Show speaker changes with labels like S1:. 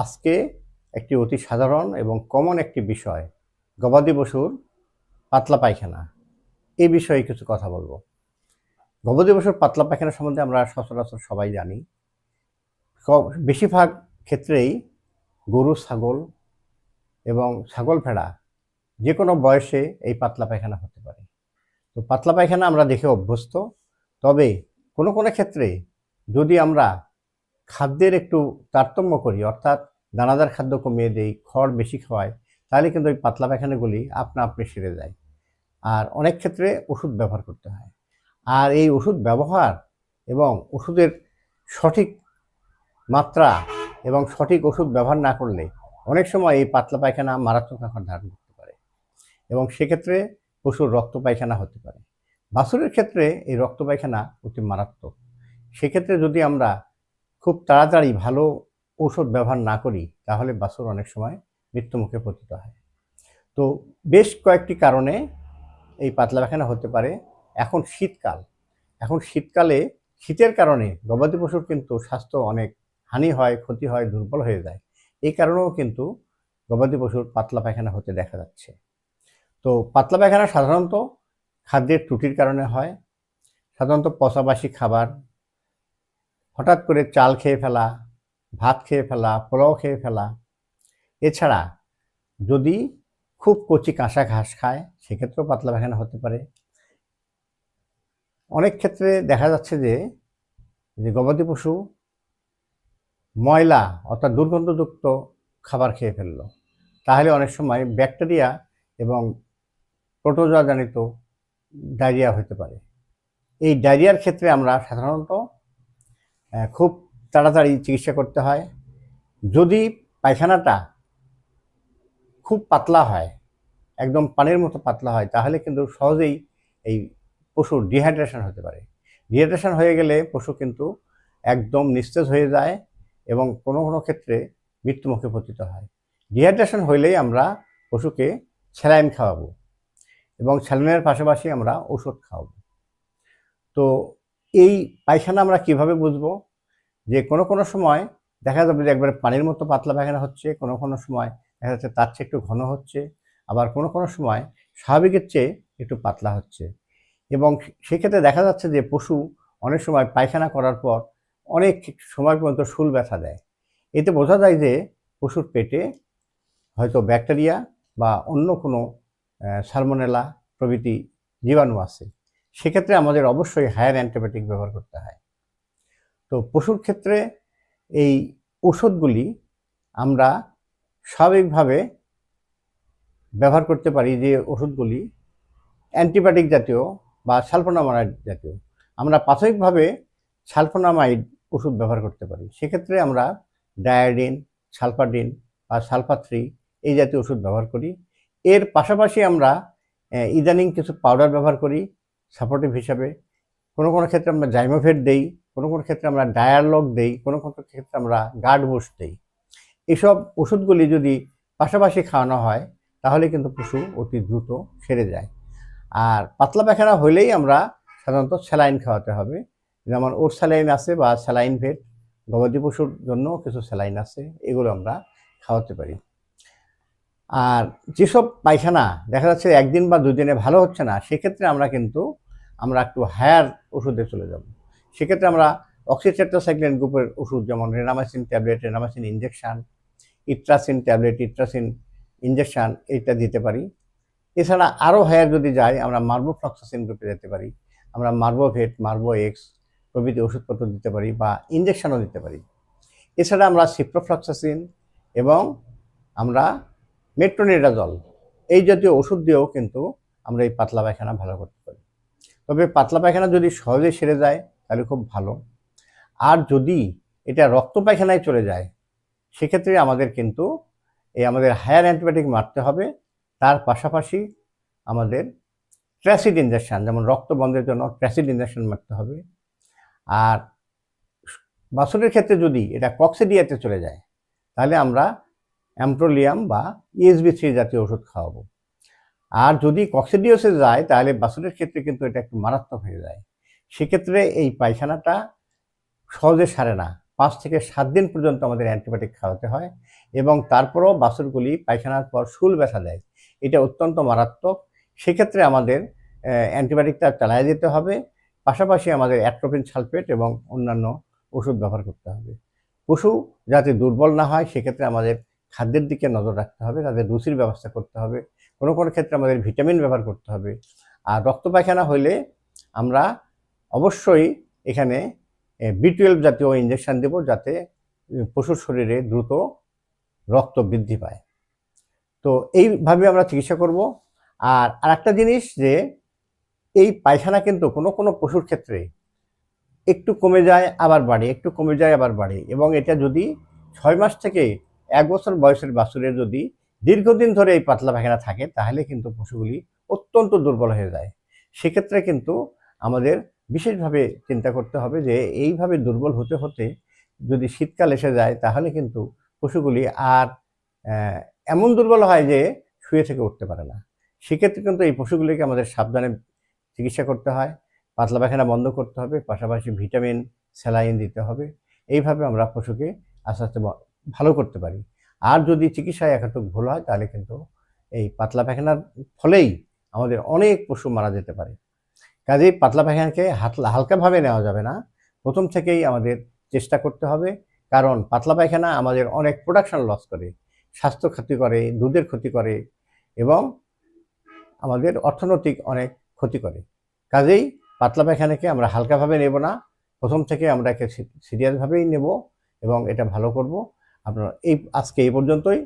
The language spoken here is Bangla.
S1: আজকে একটি অতি সাধারণ এবং কমন একটি বিষয়, গবাদি পশুর পাতলা পায়খানা। এই বিষয়ে কিছু কথা বলব। গবাদি পশুর পাতলা পায়খানা সম্বন্ধে আমরা সচরাচর সবাই জানি। বেশিরভাগ ক্ষেত্রেই গরু, ছাগল এবং ছাগল ভেড়া যে কোনো বয়সে এই পাতলা পায়খানা হতে পারে। তো পাতলা পায়খানা আমরা দেখে অভ্যস্ত। তবে কোনো কোনো ক্ষেত্রে যদি আমরা খাদ্যের একটু তারতম্য করি, অর্থাৎ দানাদার খাদ্য কমিয়ে দেই, খড় বেশি খাওয়াই, তাহলে কিন্তু ওই পাতলা পায়খানাগুলি আপনা আপনি সেরে যায়। আর অনেক ক্ষেত্রে ওষুধ ব্যবহার করতে হয়। আর এই ওষুধ ব্যবহার এবং ওষুধের সঠিক মাত্রা এবং সঠিক ওষুধ ব্যবহার না করলে অনেক সময় এই পাতলা পায়খানা মারাত্মক আকার ধারণ করতে পারে এবং সেক্ষেত্রে পশুর রক্ত পায়খানা হতে পারে। বাছুরের ক্ষেত্রে এই রক্ত পায়খানা অতি মারাত্মক। সেক্ষেত্রে যদি আমরা খুব তাড়াতাড়ি ভালো ঔষধ ব্যবহার না করি, তাহলে বাছুর অনেক সময় মৃত্যুমুখে পতিত হয়। তো বেশ কয়েকটি কারণে এই পাতলা পায়খানা হতে পারে। এখন শীতকাল। এখন শীতকালে শীতের কারণে গবাদি পশুর কিন্তু স্বাস্থ্য অনেক হানি হয়, ক্ষতি হয়, দুর্বল হয়ে যায়। এই কারণেও কিন্তু গবাদি পশুর পাতলা পায়খানা হতে দেখা যাচ্ছে। তো পাতলা পায়খানা সাধারণত খাদ্যের ত্রুটির কারণে হয়। সাধারণত পচাবাসি খাবার হঠাৎ করে চাল খেয়ে ফেলা, ভাত খেয়ে ফেলা, পোলাও খেয়ে ফেলা। এছাড়া যদি খুব কচি কাঁচা ঘাস খায়, সেক্ষেত্রেও পাতলা পায়খানা হতে পারে। অনেক ক্ষেত্রে দেখা যাচ্ছে যে যে গবাদি পশু ময়লা অর্থাৎ দুর্গন্ধযুক্ত খাবার খেয়ে ফেলল। তাহলে অনেক সময় ব্যাকটেরিয়া এবং প্রোটোজোয়াজনিত ডায়রিয়া হতে পারে। এই ডায়রিয়ার ক্ষেত্রে আমরা সাধারণত খুব তাড়াতাড়ি চিকিৎসা করতে হয়। যদি পায়খানাটা খুব পাতলা হয়, একদম পানির মতো পাতলা হয়, তাহলে কিন্তু সহজেই এই পশুর ডিহাইড্রেশন হতে পারে। ডিহাইড্রেশন হয়ে গেলে পশু কিন্তু একদম নিস্তেজ হয়ে যায় এবং কোনো কোনো ক্ষেত্রে মৃত্যুমুখে পতিত হয়। ডিহাইড্রেশন হইলেই আমরা পশুকে স্যালাইন খাওয়াবো এবং স্যালাইনের পাশাপাশি আমরা ওষুধ খাওয়াবো। তো এই পায়খানা আমরা কীভাবে বুঝব? যে কোনো কোনো সময় দেখা যাবে যে একবারে পানির মতো পাতলা পায়খানা হচ্ছে, কোনো কোনো সময় দেখা যাচ্ছে তার চেয়ে একটু ঘন হচ্ছে, আবার কোনো কোনো সময় স্বাভাবিকের চেয়ে একটু পাতলা হচ্ছে। এবং সেক্ষেত্রে দেখা যাচ্ছে যে পশু অনেক সময় পায়খানা করার পর অনেক সময় পর্যন্ত শুল ব্যথা দেয়। এতে বোঝা যায় যে পশুর পেটে হয়তো ব্যাকটেরিয়া বা অন্য কোনো সালমোনেলা প্রভৃতি জীবাণু আছে। সেক্ষেত্রে আমাদের অবশ্যই হায়ার অ্যান্টিবায়োটিক ব্যবহার করতে হয়। তো পশুর ক্ষেত্রে এই ওষুধগুলি আমরা স্বাভাবিকভাবে ব্যবহার করতে পারি যে ওষুধগুলি অ্যান্টিবায়োটিক জাতীয় বা সালফোনামাইড জাতীয়। আমরা প্রাথমিকভাবে সালফোনামাইড ওষুধ ব্যবহার করতে পারি। সেক্ষেত্রে আমরা ডায়াডিন, সালফাডিন বা সালফাথ্রি এই জাতীয় ওষুধ ব্যবহার করি। এর পাশাপাশি আমরা ইদানিং কিছু পাউডার ব্যবহার করি সাপোর্টিভ হিসাবে। কোনো কোনো ক্ষেত্রে আমরা জাইমোভেট দেই কোনো কোনো ক্ষেত্রে আমরা ডায়ালগ দেই, কোনো কোনো ক্ষেত্রে আমরা গার্ড বুস্ট দেই। এসব ওষুধগুলি যদি পাশাপাশি খাওয়ানো হয়, তাহলে কিন্তু পশু অতি দ্রুত সেরে যায়। আর পাতলা পায়খানা হলেই আমরা সাধারণত স্যালাইন খাওয়াতে হবে। যেমন ওর স্যালাইন আছে বা স্যালাইন ভেট, গবাদি পশুর জন্য কিছু স্যালাইন আছে, এগুলো আমরা খাওয়াতে পারি। আর যেসব পায়খানা দেখা যাচ্ছে একদিন বা দুদিনে ভালো হচ্ছে না, সেক্ষেত্রে আমরা কিন্তু আমরা একটু হায়ার ওষুধে চলে যাব। সেক্ষেত্রে আমরা অক্সিটেট্রাসাইক্লিন গ্রুপের ওষুধ, যেমন রেনামাইসিন ট্যাবলেট রেনামাইসিন ইঞ্জেকশন ইট্রাসিন ট্যাবলেট ইট্রাসিন ইঞ্জেকশন এইটা দিতে পারি। এছাড়া আরও হায়ার যদি যাই, আমরা মার্বোফ্লক্সাসিন গ্রুপে যেতে পারি। আমরা মার্বোভেট মার্বো এক্স প্রভৃতি ওষুধপত্র দিতে পারি বা ইঞ্জেকশনও দিতে পারি। এছাড়া আমরা সিপ্রোফ্লক্সাসিন এবং আমরা মেট্রোনিডাজল এই জাতীয় ওষুধ দিয়েও কিন্তু আমরা এই পাতলা পায়খানা ভালো করতে পারি। তবে পাতলা পায়খানা যদি সহজে সেরে যায় তাহলে খুব ভালো। আর যদি এটা রক্ত পায়খানায় চলে যায়, সেক্ষেত্রে আমাদের কিন্তু এই আমাদের হায়ার অ্যান্টিবায়োটিক মারতে হবে। তার পাশাপাশি আমাদের ট্র্যাসিড ইঞ্জেকশন যেমন রক্ত বন্ধের জন্য ট্র্যাসিড ইঞ্জেকশন মারতে হবে। আর বাছুরের ক্ষেত্রে যদি এটা কক্সিডিয়াতে চলে যায়, তাহলে আমরা অ্যাম্প্রোলিয়াম বা ইএসবি থ্রি জাতীয় ওষুধ খাওয়াবো। আর যদি কক্সিডিওসে যায়, তাহলে বাছুরের ক্ষেত্রে কিন্তু এটা একটু মারাত্মক হয়ে যায়। সেক্ষেত্রে এই পায়খানাটা সহজে সারে না। পাঁচ থেকে সাত দিন পর্যন্ত আমাদের অ্যান্টিবায়োটিক খাওয়াতে হয় এবং তারপরও বাছুরগুলি পায়খানার পর শুল ব্যথা দেয়। এটা অত্যন্ত মারাত্মক। সেক্ষেত্রে আমাদের অ্যান্টিবায়োটিকটা চালায় যেতে হবে। পাশাপাশি আমাদের অ্যাট্রোপিন সালফেট এবং অন্যান্য ওষুধ ব্যবহার করতে হবে। পশু যাতে দুর্বল না হয়, সেক্ষেত্রে আমাদের খাদ্যের দিকে নজর রাখতে হবে, তাদের রুচির ব্যবস্থা করতে হবে। কোনো কোনো ক্ষেত্রে আমাদের ভিটামিন ব্যবহার করতে হবে। আর রক্ত পায়খানা হলে আমরা অবশ্যই এখানে বি টুয়েলভ জাতীয় ইঞ্জেকশন দেব যাতে পশুর শরীরে দ্রুত রক্ত বৃদ্ধি পায়। তো এইভাবে আমরা চিকিৎসা করব। আর আরেকটা জিনিস যে, এই পায়খানা কিন্তু কোনো কোনো পশুর ক্ষেত্রে একটু কমে যায়, আবার বাড়ে, একটু কমে যায়, আবার বাড়ে। এবং এটা যদি ছয় মাস থেকে এক বছর বয়সের বাছুরের যদি দীর্ঘদিন ধরে এই পাতলা পায়খানা থাকে, তাহলে কিন্তু পশুগুলি অত্যন্ত দুর্বল হয়ে যায়। সেক্ষেত্রে কিন্তু আমাদের বিশেষভাবে চিন্তা করতে হবে যে এইভাবে দুর্বল হতে হতে যদি শীতকাল এসে যায়, তাহলে কিন্তু পশুগুলি আর এমন দুর্বল হয় যে শুয়ে থেকে উঠতে পারে না। সেক্ষেত্রে কিন্তু এই পশুগুলিকে আমাদের সাবধানে চিকিৎসা করতে হয়, পাতলা পায়খানা বন্ধ করতে হবে, পাশাপাশি ভিটামিন, স্যালাইন দিতে হবে। এইভাবে আমরা পশুকে আস্তে আস্তে ভালো করতে পারি। আর যদি চিকিৎসায় একাটুক ভুল হয়, তাহলে কিন্তু এই পাতলা পায়খানার ফলেই আমাদের অনেক পশু মারা যেতে পারে। কাজেই পাতলা পায়খানাকে হাতলা হালকাভাবে নেওয়া যাবে না। প্রথম থেকেই আমাদের চেষ্টা করতে হবে, কারণ পাতলা পায়খানা আমাদের অনেক প্রোডাকশন লস করে, স্বাস্থ্য ক্ষতি করে, দুধের ক্ষতি করে এবং আমাদের অর্থনৈতিক অনেক ক্ষতি করে। কাজেই পাতলা পায়খানাকে আমরা হালকাভাবে নেব না, প্রথম থেকে আমরা একে সিরিয়াসভাবেই নেব এবং এটা ভালো করব। আপনার এই, আজকে এই পর্যন্তই।